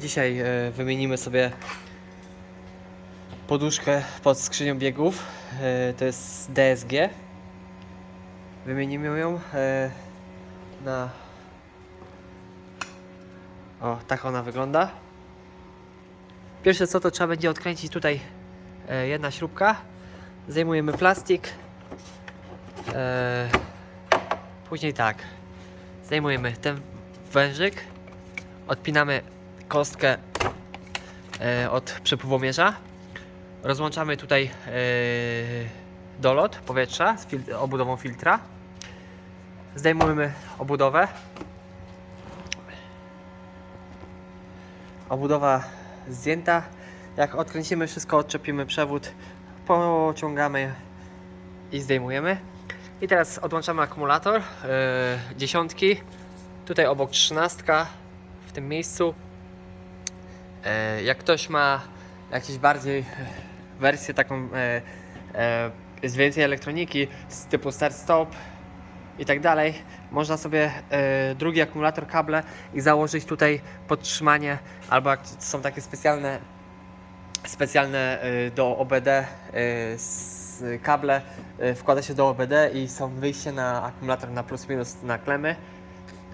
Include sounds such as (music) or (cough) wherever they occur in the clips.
Dzisiaj e, wymienimy sobie poduszkę pod skrzynią biegów. E, to jest DSG. Wymienimy ją e, na. O, tak ona wygląda. Pierwsze co to trzeba będzie odkręcić tutaj jedna śrubka. Zdejmujemy plastik. Później tak. Zdejmujemy ten wężyk. Odpinamy kostkę e, od przepływomierza. Rozłączamy tutaj e, dolot powietrza z fil- obudową filtra. Zdejmujemy obudowę. Obudowa zdjęta. Jak odkręcimy wszystko, odczepimy przewód, pociągamy i zdejmujemy. I teraz odłączamy akumulator yy, dziesiątki. Tutaj obok trzynastka w tym miejscu. E, jak ktoś ma jakieś bardziej e, wersję taką e, z więcej elektroniki z typu start stop i tak dalej, można sobie drugi akumulator kable i założyć tutaj podtrzymanie albo jak są takie specjalne specjalne do OBD kable wkłada się do OBD i są wyjście na akumulator na plus minus na klemy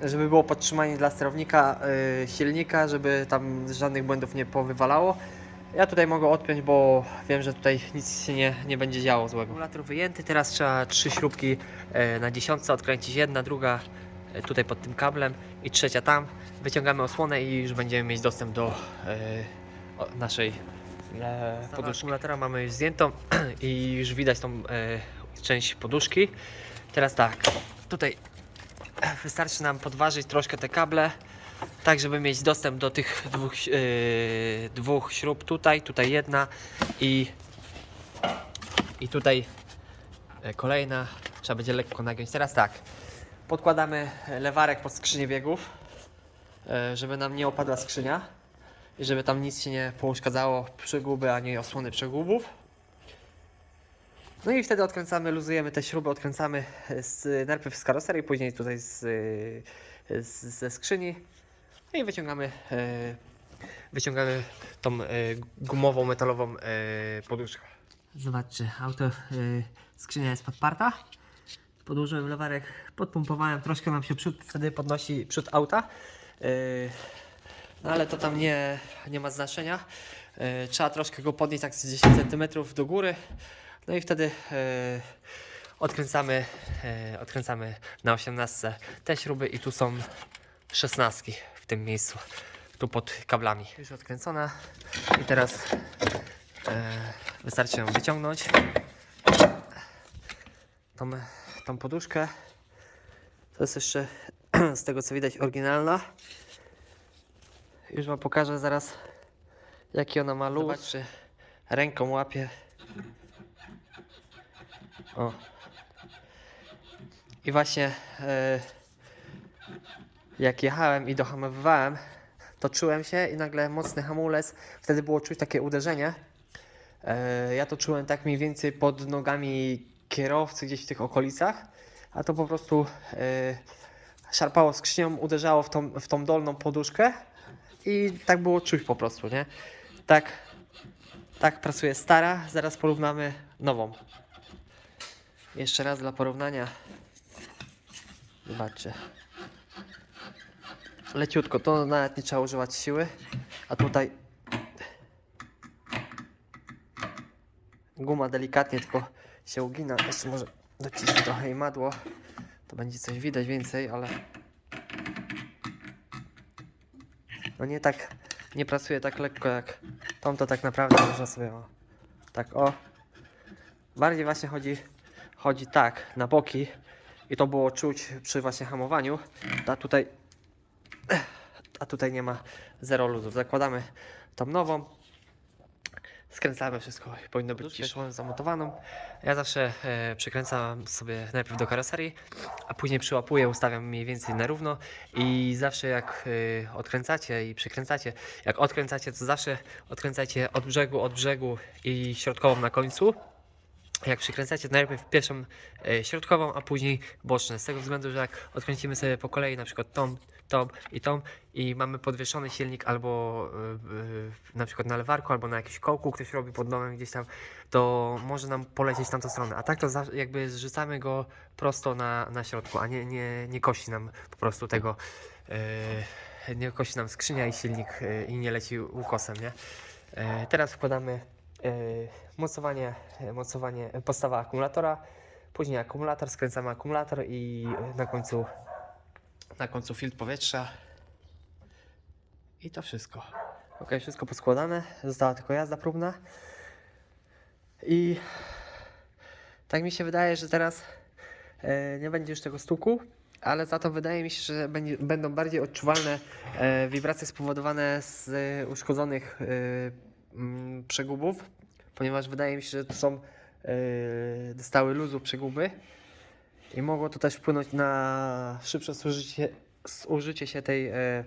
żeby było podtrzymanie dla sterownika y, silnika, żeby tam żadnych błędów nie powywalało. Ja tutaj mogę odpiąć, bo wiem, że tutaj nic się nie, nie będzie działo złego. Akumulator wyjęty, teraz trzeba trzy śrubki y, na dziesiątce odkręcić. Jedna, druga y, tutaj pod tym kablem i trzecia tam. Wyciągamy osłonę i już będziemy mieć dostęp do y, o- naszej e, poduszki. Akumulatora mamy już zdjętą (clears throat) i już widać tą e, część poduszki. Teraz tak, tutaj wystarczy nam podważyć troszkę te kable, tak żeby mieć dostęp do tych dwóch, yy, dwóch śrub tutaj, tutaj jedna i, i tutaj e, kolejna. Trzeba będzie lekko nagiąć. Teraz tak, podkładamy lewarek pod skrzynię biegów, e, żeby nam nie opadła skrzynia i żeby tam nic się nie pouszkadzało, przegłuby ani osłony przegubów. No i wtedy odkręcamy, luzujemy te śruby, odkręcamy z, najpierw z karoserii, później tutaj z, z, ze skrzyni No i wyciągamy, e, wyciągamy tą e, gumową, metalową e, poduszkę. Zobaczcie, auto, e, skrzynia jest podparta. Podłożyłem lewarek, podpompowałem, troszkę nam się przód wtedy podnosi przód auta. E, no ale to tam nie, nie ma znaczenia. E, trzeba troszkę go podnieść tak z 10 cm do góry. No i wtedy e, odkręcamy, e, odkręcamy na 18 te śruby i tu są 16 w tym miejscu, tu pod kablami. Już odkręcona i teraz e, wystarczy ją wyciągnąć. Tą, tą poduszkę. To jest jeszcze (clears throat) z tego co widać oryginalna. Już Wam pokażę zaraz jaki ona ma luz. Zobaczcie, ręką łapie. O. I właśnie e, jak jechałem i dohamowywałem, to czułem się i nagle mocny hamulec. Wtedy było czuć takie uderzenie. E, ja to czułem tak mniej więcej pod nogami kierowcy gdzieś w tych okolicach, a to po prostu e, szarpało skrzynią, uderzało w tą, w tą dolną poduszkę i tak było czuć po prostu, nie? Tak, tak pracuje stara, zaraz porównamy nową. Jeszcze raz dla porównania. Zobaczcie. Leciutko, to nawet nie trzeba używać siły, a tutaj guma delikatnie tylko się ugina. Jeszcze może docisnę trochę i madło. To będzie coś widać więcej, ale no nie tak, nie pracuje tak lekko jak tą to tak naprawdę można sobie o, tak o. Bardziej właśnie chodzi, chodzi tak na boki i to było czuć przy właśnie hamowaniu. A tutaj, a tutaj nie ma zero luzów. Zakładamy tą nową. Skręcamy wszystko i powinno być ciszą zamontowaną. Ja zawsze e, przykręcam sobie najpierw do karoserii, a później przyłapuję, ustawiam mniej więcej na równo i zawsze jak e, odkręcacie i przykręcacie, jak odkręcacie, to zawsze odkręcajcie od brzegu, od brzegu i środkową na końcu, jak przykręcacie, najpierw pierwszą e, środkową, a później boczne. Z tego względu, że jak odkręcimy sobie po kolei na przykład tą, tą i tą i mamy podwieszony silnik albo e, e, na przykład na lewarku, albo na jakimś kołku, ktoś robi pod domem gdzieś tam, to może nam polecieć tamtą stronę. A tak to za- jakby zrzucamy go prosto na, na środku, a nie, nie, nie kości nam po prostu tego, e, nie kości nam skrzynia i silnik e, i nie leci ukosem, nie? E, teraz wkładamy mocowanie, e, mocowanie, e, podstawa akumulatora, później akumulator, skręcamy akumulator i e, na końcu na końcu filtr powietrza. I to wszystko. Ok, wszystko poskładane, została tylko jazda próbna. I tak mi się wydaje, że teraz e, nie będzie już tego stuku, ale za to wydaje mi się, że będą bardziej odczuwalne e, wibracje spowodowane z e, uszkodzonych e, przegubów, ponieważ wydaje mi się, że to są e, dostały luzu przeguby i mogło to też wpłynąć na szybsze zużycie, zużycie się tej, e,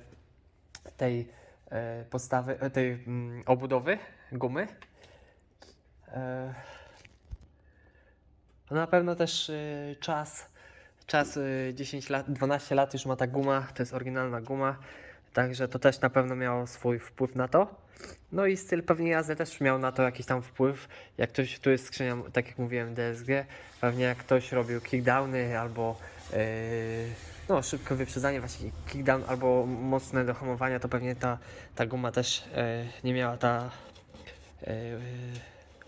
tej e, podstawy, tej mm, obudowy gumy. No na pewno też czas, czas y, 10 lat, 12 lat już ma ta guma, to jest oryginalna guma, także to też na pewno miało swój wpływ na to. No i styl pewnie jazdy też miał na to jakiś tam wpływ. Jak ktoś, tu jest skrzynia, tak jak mówiłem, DSG, pewnie jak ktoś robił kickdowny albo yy, no, szybkie wyprzedzanie, właśnie kickdown albo mocne dohamowania, to pewnie ta, ta guma też yy, nie miała ta yy,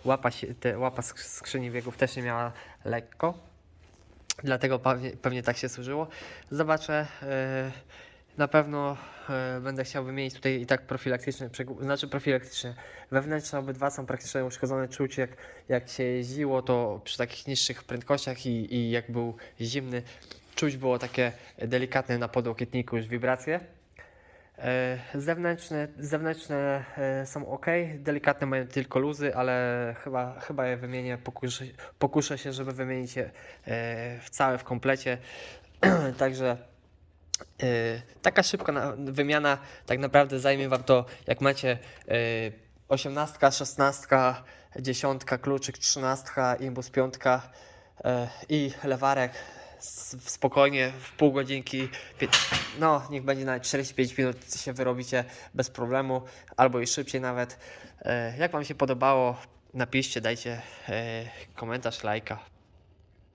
łapa, te, łapa sk- skrzyni biegów też nie miała lekko. Dlatego pewnie, pewnie tak się służyło. Zobaczę. e, na pewno e, będę chciał wymienić tutaj i tak profilaktyczne, znaczy profilaktyczne. Wewnętrzne obydwa są praktycznie uszkodzone. Czuć jak, jak się jeździło, to przy takich niższych prędkościach i, i jak był zimny, czuć było takie delikatne na podłokietniku już wibracje. E, Zewnętrzne, zewnętrzne e, są ok, delikatne mają tylko luzy, ale chyba, chyba je wymienię, pokuszę, pokuszę się, żeby wymienić je w całe, w komplecie. (clears throat) Także taka szybka na, wymiana tak naprawdę zajmie Wam to, jak macie e, 18, 16, 10, kluczyk 13, imbus 5 e, i lewarek spokojnie w pół godzinki, no niech będzie nawet 45 minut się wyrobicie bez problemu, albo i szybciej nawet. E, Jak Wam się podobało, napiszcie, dajcie e, komentarz, lajka.